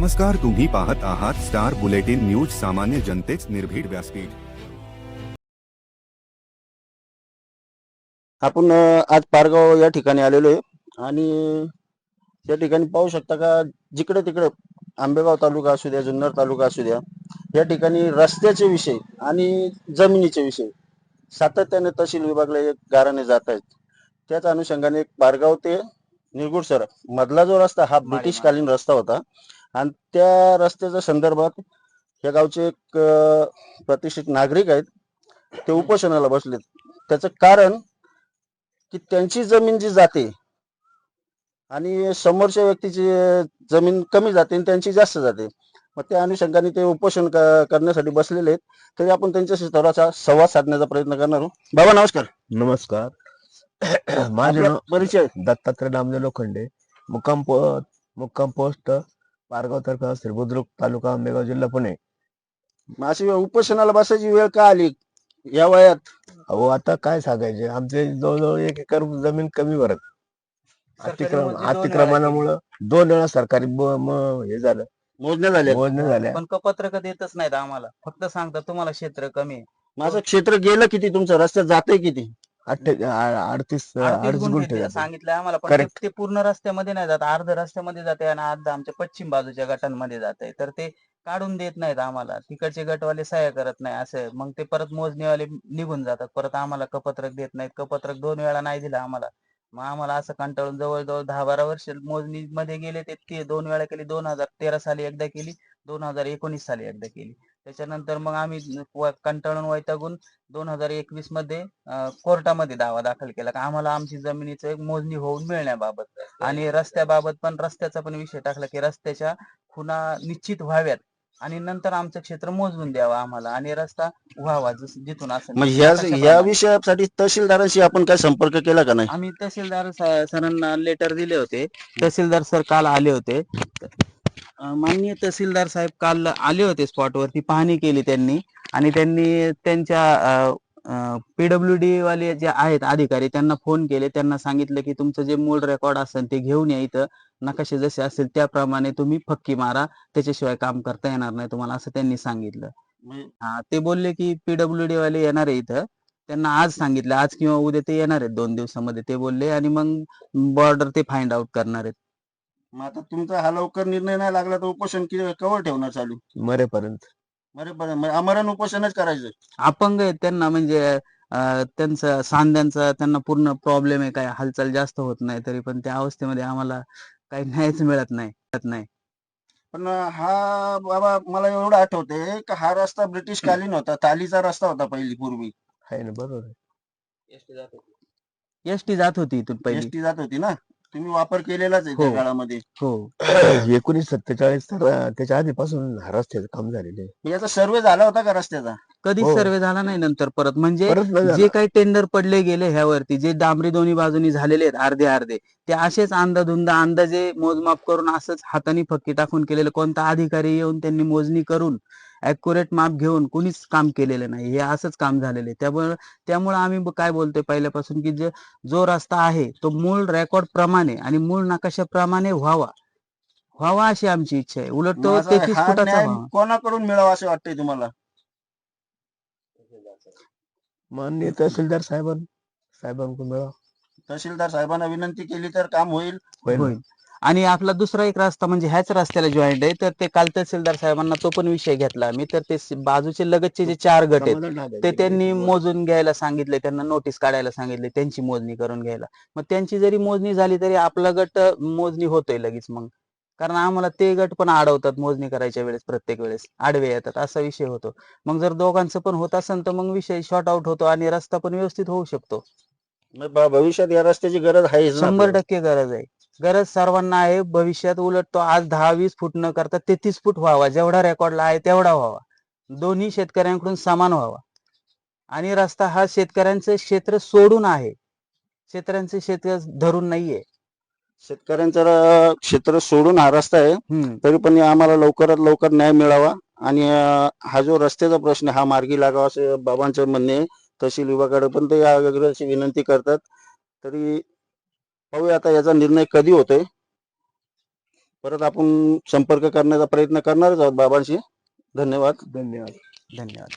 नमस्कार तुम्ही पाहत आहात स्टार बुलेटिन न्यूज सामान्य जनतेच निर्भीड व्यासपीठ. आपण आज पारगाव या ठिकाणी आलेलो आहे आणि या ठिकाणी पाहू शकता का जिकडे तिकडे आंबेगाव तालुका असू द्या जुन्नर तालुका असू द्या या ठिकाणी रस्त्याचे विषय आणि जमिनीचे विषय सातत्याने तहसील विभागला एक गाराने जात आहेत. त्याच अनुषंगाने पारगाव ते निरगुड सर मधला जो रस्ता हा ब्रिटिश कालीन रस्ता होता. आणि त्या रस्त्याच्या संदर्भात या गावचे एक प्रतिष्ठित नागरिक आहेत ते उपोषणाला बसलेत. त्याचं कारण की त्यांची जमीन जी जाते आणि समोरच्या व्यक्तीची जमीन कमी जाते आणि त्यांची जास्त जाते मग त्या अनुषंगाने ते उपोषण करण्यासाठी बसलेले आहेत. तरी आपण त्यांच्याशी थोडासा संवाद साधण्याचा प्रयत्न करणार आहोत. बाबा नमस्कार. नमस्कार. माझे परिचय. दत्तात्रय नामदेव लोखंडे मुक्काम मुक्काम पोस्ट पारगाव तालुका असतील. बुद्रुक तालुका आंबेगाव जिल्हा पुणे. मग अशी उपोषणाला बसायची वेळ का आली? या वयात? अहो आता काय सांगायचे? आमचे जवळजवळ एक एकर जमीन कमी भरत. अतिक्रम अतिक्रमणामुळं दोन वेळा सरकारी ब- म- हे झालं. मोजण्या झाल्या. मोजण्या झाल्या. पण कपत्रक देतच नाहीत आम्हाला. फक्त सांगतात तुम्हाला क्षेत्र कमी आहे. माझं क्षेत्र गेलं किती? तुमचं? रस्त्यात जाते किती? अठ्ठे आ- अडतीस गुंठे गुंठे ते झाले. सांगितलंय आम्हाला पण ते- Correct. ते पूर्ण रस्त्यामध्ये नाही जात अर्ध रस्त्यामध्ये जाते आणि अर्ध आमच्या पश्चिम बाजूच्या गटांमध्ये जाते. तर ते काढून देत नाहीत आम्हाला. तिकडचे गटवाले सहाय्य करत नाही असं मग ते परत मोजणीवाले निघून जातात. परत आम्हाला कपत्रक देत नाहीत. कपत्रक दोन वेळा नाही दिलं आम्हाला. मग आम्हाला असं कंटाळून जवळजवळ दहा बारा वर्ष मोजणी मध्ये गेले ते ते दोन वेळा केली दोन हजार तेरा साली एकदा केली दोन हजार एकोणीस साली एकदा केली. त्याच्यानंतर मग आम्ही व- कंटाळून वैतागून दोन हजार एकवीसमध्ये अं, कोर्टामध्ये दावा दाखल केला. का आम्हाला आमची जमिनीचं एक मोजणी होऊन मिळण्याबाबत. आणि रस्त्याबाबत पण रस्त्याचा पण विषय टाकला की रस्त्याच्या खुणा निश्चित व्हाव्यात. आणि नंतर आमचं क्षेत्र मोजून द्यावं आम्हाला. आणि रस्ता व्हावा जस जिथून असं मग ह्या ह्या विषयासाठी तहसीलदारांशी आपण काय संपर्क केला का नाही? आम्ही तहसीलदार स- सरांना लेटर दिले होते. तहसीलदार सर काल आले होते. माननीय तहसीलदार साहेब काल आले होते स्पॉटवरती पाहणी केली त्यांनी. आणि त्यांनी त्यांच्या पीडब्ल्यू डी वाले जे आहेत अधिकारी त्यांना फोन केले. त्यांना सांगितलं की तुमचं जे मूळ रेकॉर्ड असेल ते घेऊन या इथं. नकाशे जसे असतील त्याप्रमाणे तुम्ही फक्की मारा. त्याच्याशिवाय काम करता येणार नाही तुम्हाला असं त्यांनी सांगितलं. म्हणजे हा ते बोलले की पीडब्ल्यू डी वाले येणार आहे इथं. त्यांना आज सांगितलं. आज किंवा उद्या ते येणार आहेत दोन दिवसामध्ये ते बोलले. आणि मग बॉर्डर ते फाइंड आउट करणार आहेत. मग आता तुमचा हा लवकर निर्णय नाही लागला तर उपोषण कि- कवर ठेवणार चालू? मरेपर्यंत. बरे बरं मग आमरण उपोषणच करायचं. अपंग आहेत त्यांना म्हणजे अं, त्यांचं सांध्यांचा त्यांना पूर्ण प्रॉब्लेम आहे काय हालचाल जास्त होत नाही तरी पण त्या अवस्थेमध्ये आम्हाला काही न्यायच मिळत नाही मिळत नाही. पण हा बाबा मला एवढं आठवतंय का हा रस्ता ब्रिटिश कालीन होता तालीचा रस्ता होता पहिली पूर्वी. आहे ना बरोबर आहे. एसटी जात होती. इथून पहिली. एसटी जात होती ना? तुम्ही वापर केलेलाच आहे हो. त्या काळामध्ये हो एकोणीस सत्तेचाळीस तर त्याच्या आधीपासून हा रस्त्याचं काम झालेलं आहे याचा सर्वे झाला होता का रस्त्याचा कधीच हो. सर्वे झाला नाही नंतर परत म्हणजे परत नाही जे झाला. काही टेंडर पडले गेले ह्यावरती जे डांबरी दोन्ही बाजूनी झालेले आहेत अर्धे अर्धे ते असेच अंदाधुंद अंदाजे मोजमाप करून असंच हाताने फक्की टाकून केलेलं कोणता अधिकारी येऊन त्यांनी मोजणी करून अॅक्युरेट माप घेऊन कुणीच काम केलेलं नाही. हे असंच काम झालेलं आहे. त्यामुळे त्यामुळे आम्ही काय बोलतोय पहिल्यापासून की जे जो रस्ता आहे तो मूळ रेकॉर्ड प्रमाणे आणि मूळ नकाशाप्रमाणे व्हावा. व्हावा अशी आमची इच्छा आहे. उलट तो तेहतीस हा फुटाचा कोणाकडून मिळावा असं वाटतंय तुम्हाला? माननीय तहसीलदार साहेबां साहेबांकडून मिळावं. तहसीलदार साहेबांना विनंती केली तर काम होईल? होईल. आणि आपला दुसरा एक रस्ता म्हणजे ह्याच रस्त्याला जॉईंट आहे. तर ते काल तहसीलदार साहेबांना तो पण विषय घेतला आम्ही. तर ते बाजूचे लगतचे जे चार गट आहेत. ते त्यांनी मोजून घ्यायला सांगितले. त्यांना नोटीस काढायला सांगितले. त्यांची मोजणी करून घ्यायला. मग त्यांची जरी मोजणी झाली तरी आपला गट मोजणी होतोय लगेच मग. कारण आम्हाला ते गट पण अडवतात मोजणी करायच्या वेळेस प्रत्येक वेळेस. आडवे येतात. असा विषय होतो. मग जर दोघांचं पण होत असेल तर मग विषय शॉर्ट आउट होतो आणि रस्ता पण व्यवस्थित होऊ शकतो. भविष्यात या रस्त्याची गरज आहे शंभर टक्के गरज आहे. गरज सर्वांना आहे. भविष्यात उलट तो आज दहा वीस फूट न करता तेहतीस फूट व्हावा. जेवढा रेकॉर्डला आहे तेवढा व्हावा. दोन्ही शेतकऱ्यांकडून समान व्हावा. आणि रस्ता हा शेतकऱ्यांचं क्षेत्र सोडून आहे. शेतकऱ्यांचे क्षेत्र धरून नाहीये. शेतकऱ्यांचं क्षेत्र सोडून हा रस्ता आहे. तरी पण आम्हाला लवकरात लवकर न्याय मिळावा. आणि हा जो रस्त्याचा प्रश्न हा मार्गी लागावा असं बाबांचं म्हणणे. तहसील विभागाकडे पण ते या अशी विनंती करतात. तरी पाहूया आता याचा निर्णय कधी होतोय. परत आपण संपर्क करण्याचा प्रयत्न करणारच आहोत बाबांशी. धन्यवाद. धन्यवाद. धन्यवाद.